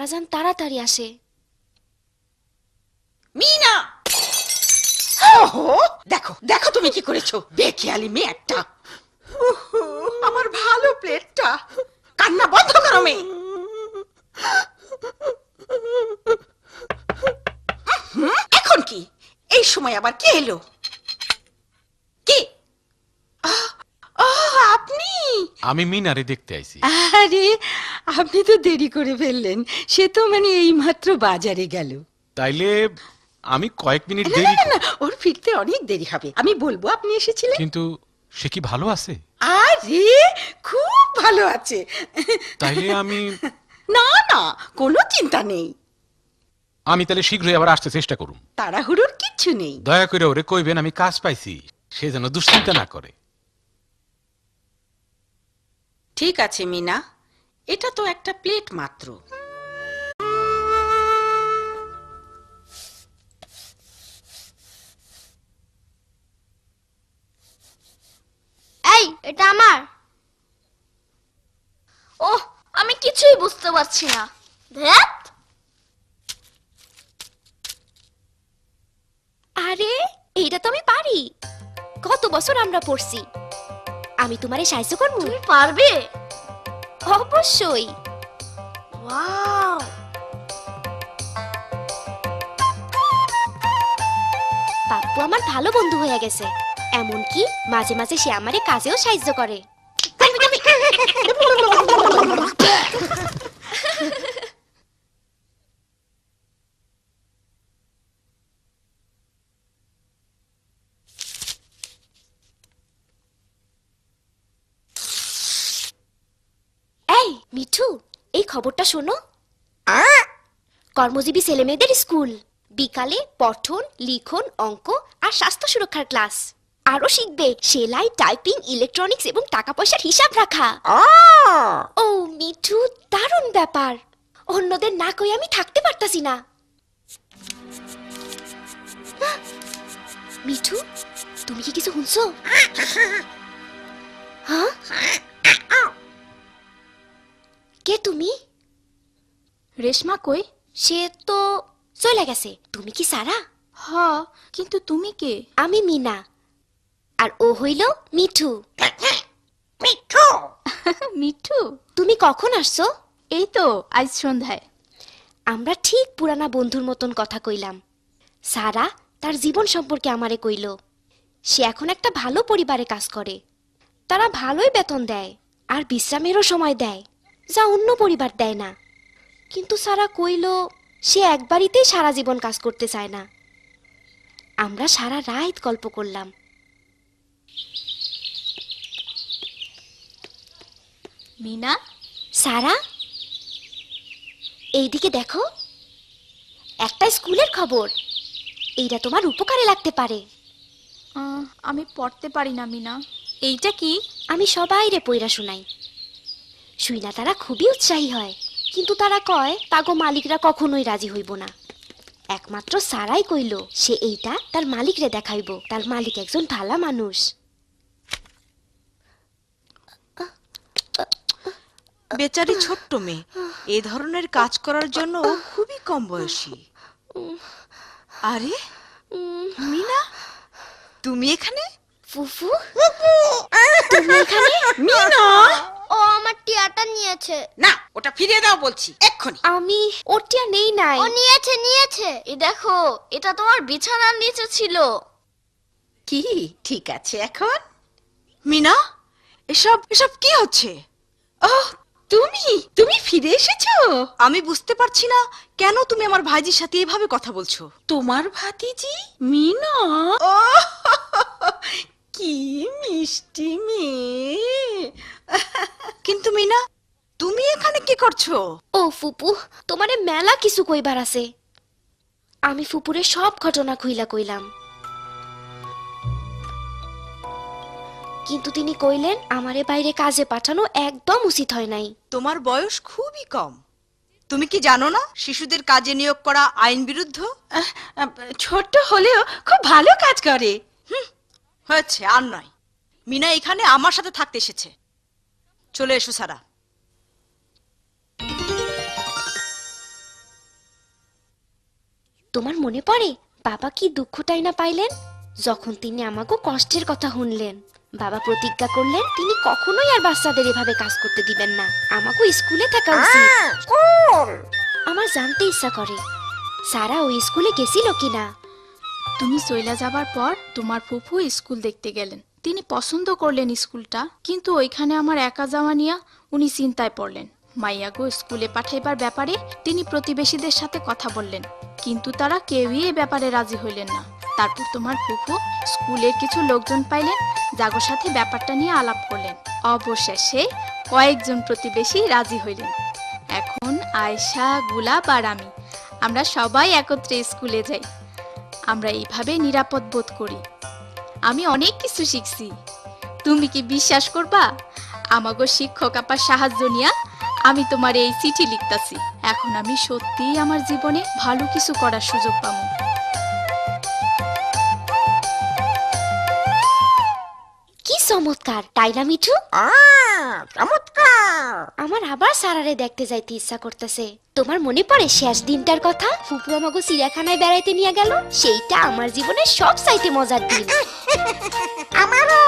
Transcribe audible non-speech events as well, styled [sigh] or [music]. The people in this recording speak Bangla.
রাজান তাড়াতাড়ি আসে। মিনা! ওহো দেখো দেখো তুমি কি করেছ। বেখেয়ালি মেয়ে একটা উহু, আমার ভালো প্লেটটা। কান্না বন্ধ করো মেয়ে। হুম, এখন কি? এই সময় আবার কে এলো কি আহ, আহ, আপনি আমি মিনারে দেখতে আইছি। আরে আপনি তো দেরি করে ফেললেন। সে তো মানে এইমাত্র বাজারে গেল। তাইলে আমি কয়েক মিনিট না, দেরি না, না, ওর ফিরতে অনেক দেরি হবে। আমি বলব আপনি এসেছিলেন? কিন্তু সে কি ভালো আছে? আরে খুব ভালো আছে। তাইলে আমি না না কোনো চিন্তা নেই। আমি তাহলে শীঘ্রই আবার আসতে চেষ্টা করুম। তাড়াহুড়োর কিচ্ছু নেই। দয়া করে ওরে কইবেন আমি কাজ পাইছি। সে যেন দুশ্চিন্তা না করে। ঠিক আছে, মিনা। এটা তো একটা প্লেট মাত্র। এই, এটা আমার। ওহ, আমি কিছুই বুঝতে পারছি না। ধ্যাত আরে, এইটা তো আমি পারি। কত বছর আমরা পড়ছি? আমি তোমারে সাহায্য করব? তুমি পারবে। অবশ্যই। ওয়াও। পাপ্পু আমার ভালো বন্ধু হয়ে গেছে। এমনকি মাঝে মাঝে সে আমারে কাজেও সাহায্য করে এই মিঠু এই খবরটা শোনো। কর্মজীবী ছেলেমেয়েদের স্কুল। বিকালে পঠন লিখন অঙ্ক আর স্বাস্থ্য সুরক্ষার ক্লাস। আরও শিখবে সেলাই টাইপিং ইলেকট্রনিক্স এবং টাকা পয়সার হিসাব রাখা। ও মিঠু দারুণ ব্যাপার। অন্যদের না কই আমি থাকতে পারতাছি না। মিঠু তুমি কি কিছু শুনছো? হ্যাঁ? কে তুমি? রেশমা কই? সে তো চলে গেছে। তুমি কি সারা? হ কিন্তু তুমি কে? আমি মিনা। আর ও হইল মিঠু। [laughs] মিঠু! [laughs] মিঠু? তুমি কখন আসছো? এই তো আজ সন্ধ্যায়। আমরা ঠিক পুরানা বন্ধুর মতন কথা কইলাম। সারা তার জীবন সম্পর্কে আমারে কইল। সে এখন একটা ভালো পরিবারে কাজ করে। তারা ভালোই বেতন দেয় আর বিশ্রামেরও সময় দেয়। যা অন্য পরিবার দেয় না। কিন্তু সারা কইল সে একবারিতেই সারা জীবন কাজ করতে চায় না। আমরা সারা রাত গল্প করলাম। মিনা? সারা? এইদিকে দেখো। একটা স্কুলের খবর। এইটা তোমার উপকারে লাগতে পারে। আমি পড়তে পারি না মিনা। এইটা কি? আমি সবাইরে পইরা শুনাই। শুইনা তারা খুবই উৎসাহী হয়। কিন্তু তারা কয় তাগো মালিকরা কখনোই রাজি হইব না। একমাত্র সারাই কইল সে এইটা তার মালিকরে দেখাইব। তার মালিক একজন ভালা মানুষ। বেচারি ছোট্ট মেয়ে এ ধরনের কাজ করার জন্য খুবই কম বয়সী। আরে মিনা তুমি এখানে? ফুফু তুমি এখানে? মিনা! ও আমার টিয়াটা নিয়েছে। না ওটা ফিরিয়ে দাও বলছি এক্ষুনি। আমি ওর টিয়া নেই নাই। ও নিয়েছে নিয়েছে। এ দেখো এটা তোমার বিছানার নিচে ছিল। কি? ঠিক আছে এখন? মিনা এসব এসব কি হচ্ছে? ওহ তুমি তুমি ফিরে এসেছ? আমি বুঝতে পারছি না কেন তুমি আমার ভাইজির সাথে এভাবে কথা বলছো? তোমার ভাতিজি মিনা? ও [laughs] কি মিষ্টি মেয়ে। কিন্তু মিনা তুমি এখানে কি করছ? ও ফুপু তোমারে মেলা কিছু কইবার আছে। আমি ফুপুরে সব ঘটনা কইলা কইলাম। কিন্তু তিনি কইলেন আমারে বাইরে কাজে পাঠানো একদম উচিত হয় নাই। তোমার বয়স খুবই কম। তুমি কি জানো না শিশুদের কাজে নিয়োগ করা আইন বিরুদ্ধ? ছোট্ট হলেও খুব ভালো কাজ করে। হয়েছে আর নয়। মিনা এখানে আমার সাথে থাকতে এসেছে। চলে এসো সারা। তোমার মনে পড়ে বাবা কি দুঃখটাই না পাইলেন? যখন তিনি আমাকে কষ্টের কথা শুনলেন বাবা প্রতিজ্ঞা করলেন তিনি কখনোই আর বাচ্চাদের এভাবে কাজ করতে দিবেন না। আমাকে স্কুলে থাকা উচিত। আমার জানতে ইচ্ছা করে সারা ওই স্কুলে গেছিল কিনা? তুমি চইলা যাবার পর তোমার ফুফু স্কুল দেখতে গেলেন। তিনি পছন্দ করলেন স্কুলটা, কিন্তু ওইখানে আমার একা যাওয়া নিয়ে উনি চিন্তায় পড়লেন। মাইয়াগো স্কুলে পাঠাইবার ব্যাপারে তিনি প্রতিবেশীদের সাথে কথা বললেন, কিন্তু তারা কেউই এ ব্যাপারে রাজি হইলেন না। তারপর তোমার ফুফু স্কুলের কিছু লোকজন পাইলেন জাগোর সাথে ব্যাপারটা নিয়ে আলাপ করলেন। অবশেষে কয়েকজন প্রতিবেশী রাজি হইলেন। এখন আয়শা, গুলাব আর আমি, আমরা সবাই একত্রে স্কুলে যাই। আমরা এইভাবে নিরাপদ বোধ করি। আমি অনেক কিছু শিখছি। তুমি কি বিশ্বাস করবা? আমাগো শিক্ষক আপার সাহায্য নিয়া আমি তোমার এই চিঠি লিখতাছি। এখন আমি সত্যিই আমার জীবনে ভালো কিছু করার সুযোগ পাবো চমৎকার তাই না মিঠু? চমৎকার। আমার আবার সারারে দেখতে যাইতে ইচ্ছা করতেছে। তোমার মনে পড়ে শেষ দিনটার কথা? ফুপু আমাকে চিড়িয়াখানায় বেড়াইতে নিয়ে গেল। সেইটা আমার জীবনের সব চাইতে মজার দিন। [laughs] আমারও।